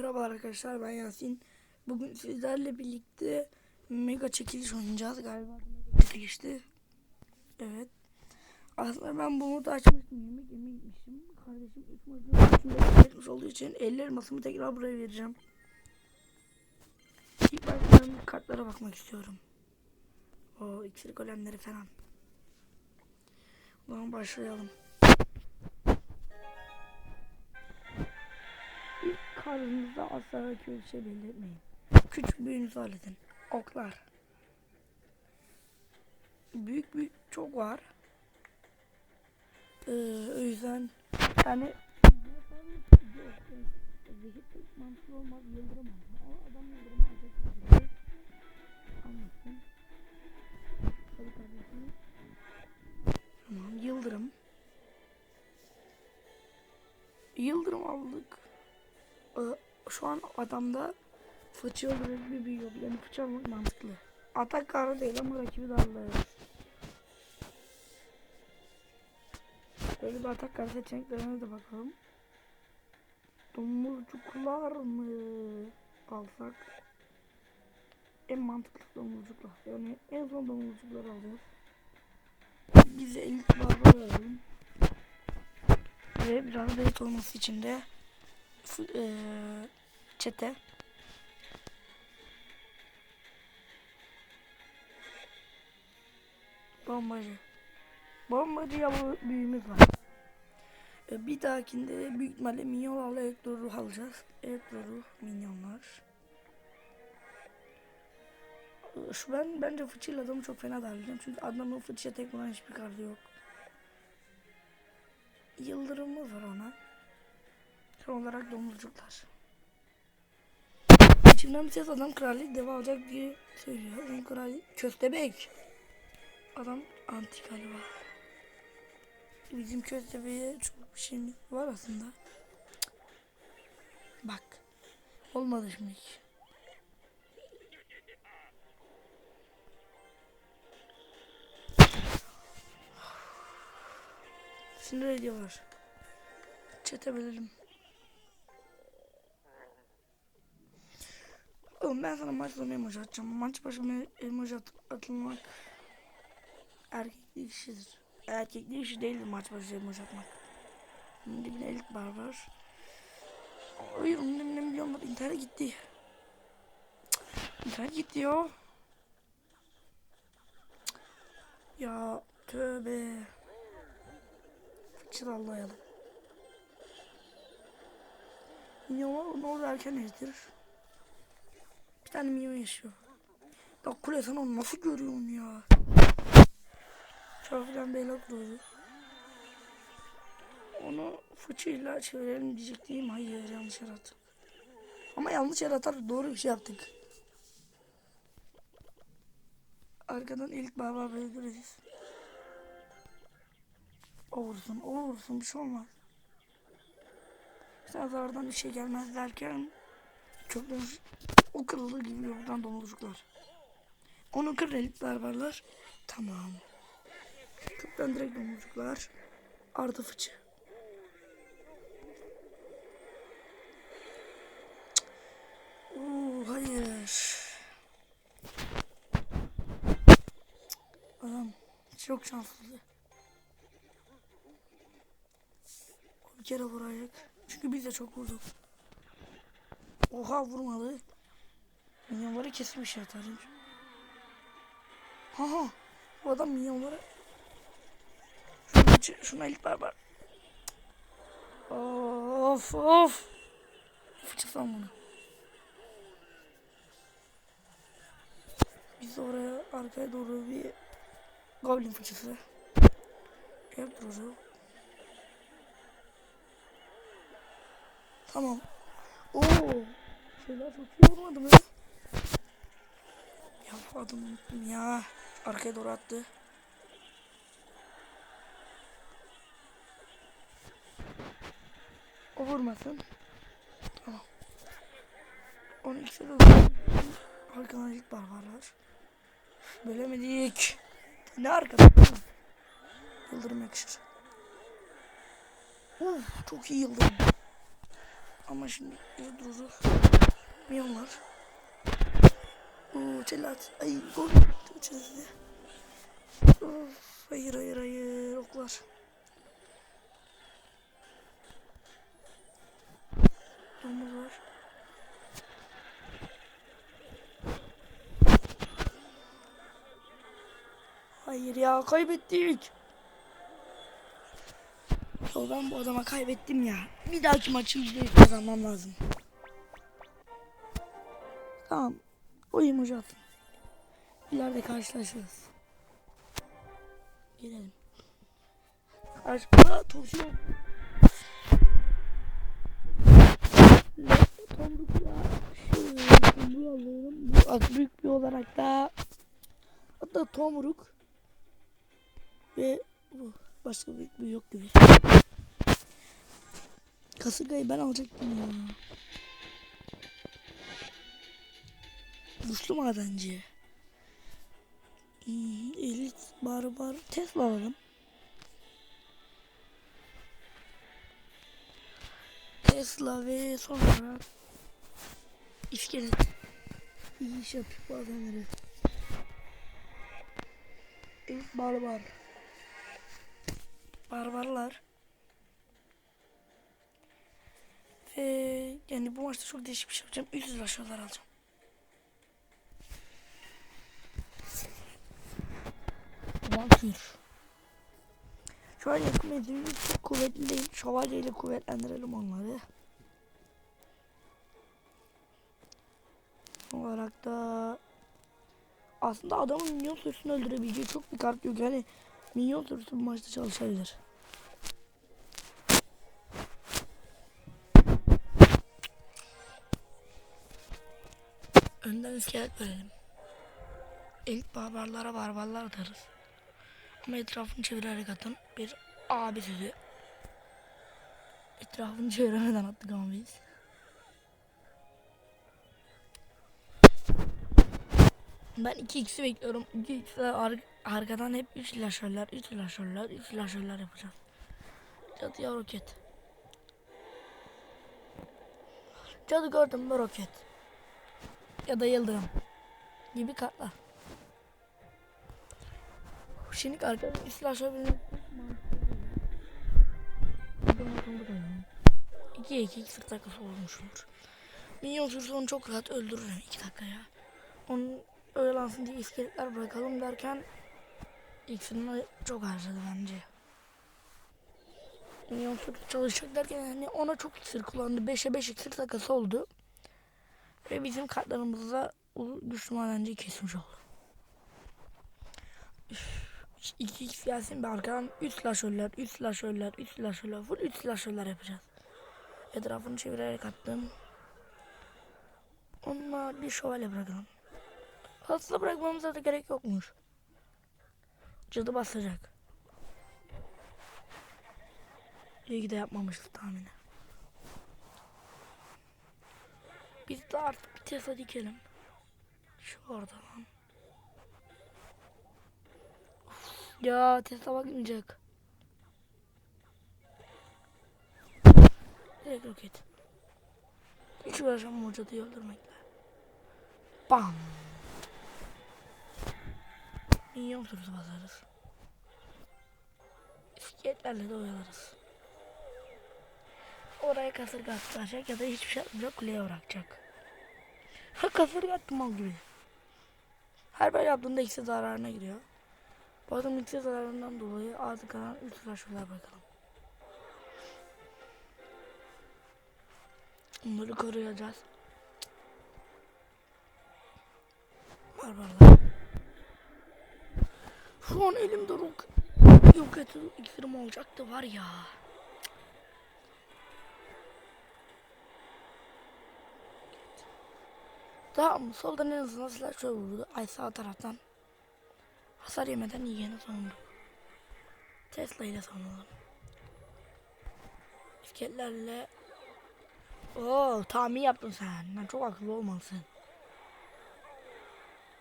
Merhaba arkadaşlar ben Yasin. Bugün sizlerle birlikte mega çekiliş oynayacağız galiba. Mega çekilişti. Evet. Aslında ben bunu da açmıştım. Yemek yemeye gitmiştim. Kardeşim ilk maçın içinde olduğu için 50 elmasımı tekrar buraya vereceğim. İlk başta kartlara bakmak istiyorum. O iksir golemleri falan. O zaman başlayalım. Karnınızda asla kötü şey belli etmeyin. Küçük büyüğünüzü halledin. Oklar. Büyük büyük çok var. Ee, o yüzden yani mantıklı olmaz yıldırım. Ama adam yıldırımı alacak. Anlasın. Tamam yıldırım. Yıldırım aldık. Ee, şu an adamda fıçı öldürür bir büyü yok. Yani fıçı almak mantıklı. Atak karı değil ama rakibi darlıyor. Böyle bir atak karı seçeneklerine de bakalım. Domuzcuklar mı alsak? En mantıklı domuzcuklar. Yani en son domuzcuklar alacağız. Bize ilk barbar alalım. Ve biraz beyt olması için de eee, çete. Bombacı. Bombacı yalı büyüğümüz var. E, bir dahakinde büyük ihtimalle minyonlarla elektro ruh alacağız. Elektro ruh minyonlar. E, Şu ben bence fıçıyla adamı çok fena darlayacağım. Çünkü adamın fıçıya tek vuran hiçbir kartı yok. Yıldırımımız var ona. Son olarak domuzcuklar. İçimden bir ses adam kraliyet deva alacak diye söylüyor. Adam kraliyet köstebek. Adam antik galiba. Bizim köstebeğe çok bir şeyimiz var aslında. Bak. Olmadı şimdi. Sinir ediyorlar. Çete bölelim. Oğlum ben sana maç sonu emoji atacağım. Maç başı emoji at atılmak erkeklik işidir. Erkeklik işi değildir maç başı emoji atmak. Bunun dibine elik bar var. Hayır onun dibine milyonlar internet gitti. Cık, gitti ya. Ya tövbe. Çıralayalım. Milyonlar ne olur erken ezdirir. Bir tane milyon yaşıyor. Ya kule sen onu nasıl görüyorsun ya? Şafilen beyler kurulu. Onu fıçıyla çevirelim diyecektim. Hayır yanlış yarattık. Ama yanlış yaratar doğru bir şey yaptık. Arkadan ilk baba belirleriz. O vursun, o bir şey olmaz. Sen zarardan bir şey gelmez derken kökten o kırıldı gibi buradan domuzcuklar. Onu kır relik barbarlar. Tamam. Kökten direkt domuzcuklar. Artı fıçı. Oo, hayır. Adam çok şanslı. Bir kere vuracak. Çünkü biz de çok vurduk. Oha vurmadı. Minyonları kesmiş ya tarım. Ha ha. Bu adam minyonları. Şuna, şuna ilk barbar. Of of. Fıçısam bunu. Biz oraya arkaya doğru bir goblin fıçısı. Hep duruyor. Tamam. Oo. Şeyler çok iyi vurmadı mı? Ya bu adamı unuttum ya. Arkaya doğru attı. O vurmasın. Tamam. Onun ikisi de. Arkadan barbarlar. Bölemedik. Ne arkada? Yıldırım yakışır. Uf, çok iyi yıldırım. Ama şimdi bir durur. Oo çelat. Ay gol. Çeldi. Of, hayır hayır hayır oklar. Domuz var. Hayır ya kaybettik. Ya ben bu adama kaybettim ya. Bir dahaki maçı yüzde kazanmam lazım. Tamam. O emoji atın. İleride karşılaşırız. Gelelim. Aşkına turşu. Ne? Tomruk ya. Tomruğu alıyorum. Bu az büyük bir olarak da hatta tomruk ve bu başka büyük bir yok gibi. Kasırgayı ben alacaktım ya. Güçlü madenci. Hmm, elit barbar Tesla alalım. Tesla ve sonra iskelet. İyi iş yapıyor bu adamları. Elit barbar. Barbarlar. Ve yani bu maçta çok değişik bir şey yapacağım. 300 aşağılar alacağım. Vampir. Şu an yakın menzilimiz çok kuvvetli değil. Şövalye ile kuvvetlendirelim onları. Olarak da aslında adamın minyon sürüsünü öldürebileceği çok bir kart yok. Yani minyon sürüsü bu maçta çalışabilir. Önden iskelet verelim. İlk barbarlara barbarlar atarız. Ama etrafını çevirerek atın. Bir abi sözü. Etrafını çeviremeden attık ama biz. Ben 2x'i bekliyorum. 2x'ler ar arkadan hep 3 laşörler, 3 laşörler, 3 laşörler yapacağız. Cadıya roket. Cadı gördüm mü roket. Ya da yıldırım. Gibi kartlar. Şimdi arkadaşlar slasher benim 2 2 2 40 dakikası olmuştur. Minyon sürüsü onu çok rahat öldürür 2 dakikaya. Onun öğlansın diye iskeletler bırakalım derken iksirini çok harcadı bence. Minyon sürüsü çalışacak derken yani ona çok iksir kullandı. 5'e 5 iksir takası oldu. Ve bizim kartlarımızda güçlü madenci kesmiş oldu. 2x gelsin bir arkadan 3 slasher'lar, 3 slasher'lar, 3 slasher'lar, full 3 slasher'lar yapacağız. Etrafını çevirerek attım. Onunla bir şövalye bırakalım. Hızlı bırakmamıza da gerek yokmuş. Cadı basacak. İyi de yapmamışız tahmini. Biz de artık bir Tesla dikelim. Şu orada lan. Ya Tesla bakmayacak. Direkt roket. Hiç uğraşamam o cadıyı öldürmekle. Bam. Minyon sürüsü basarız. İskeletlerle de oyalarız. Oraya kasırga atacak ya da hiçbir şey atmayacak kuleye bırakacak. Ha kasırga attım mal gibi. Her böyle yaptığında ikisi zararına giriyor. Bu adam ikisi zararından dolayı ağzı kalan 3 flaşörler bakalım. Onları koruyacağız. Barbarlar. Şu an elimde yok. Yok et iksirim olacaktı var ya. Tamam soldan en azından slasher vurdu. Ay sağ taraftan. Hasar yemeden yiyeni savunduk. Tesla ile savunalım. İskeletlerle Oo tahmin yaptın sen. Lan çok akıllı olmalısın.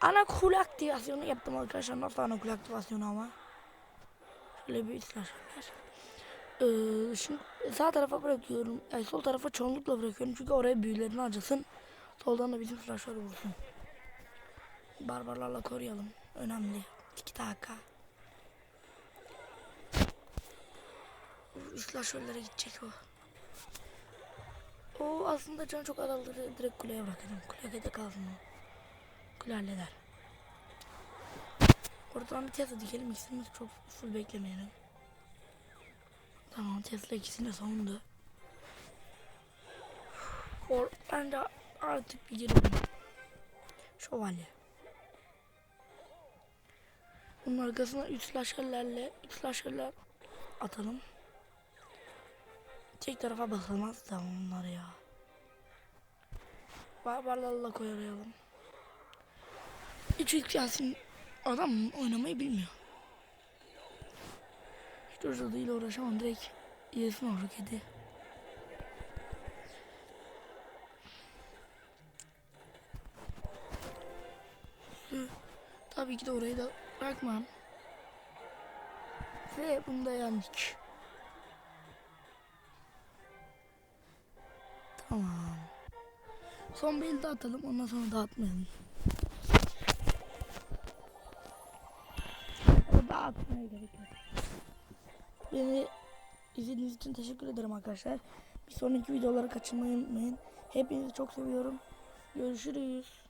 Ana kul aktivasyonu yaptım arkadaşlar. Nasıl ana kul aktivasyonu ama? Şöyle bir slasherler. Ee, şimdi sağ tarafa bırakıyorum. Ay, sol tarafa çoğunlukla bırakıyorum. Çünkü oraya büyülerini harcasın. Soldan da bizim flashları vursun. Barbarlarla koruyalım. Önemli. Tiki taka. Flashörlere gidecek o. O aslında can çok azaldı. Direkt kuleye bırakırım. Kuleye kalsın o. Kule halleder. Oradan bir Tesla dikelim. İkisini de çok full beklemeyelim. Tamam Tesla ikisini de savundu. Or ben de artık bir girelim. Şövalye. Bunun arkasına 3 slasherlerle 3 slasherler atalım. Tek tarafa basamaz da onlar ya. Barbarlarla koyalım. Hiç ilk Yasin adam oynamayı bilmiyor. Hiç hırsızlığıyla uğraşamam direkt yesin o roketi. Tabii ki de orayı da bırakmam. Ve bunu da. Tamam. Son bir elde atalım ondan sonra dağıtmayalım. Dağıtmaya gerek yok. Beni izlediğiniz için teşekkür ederim arkadaşlar. Bir sonraki videoları kaçırmayı unutmayın. Hepinizi çok seviyorum. Görüşürüz.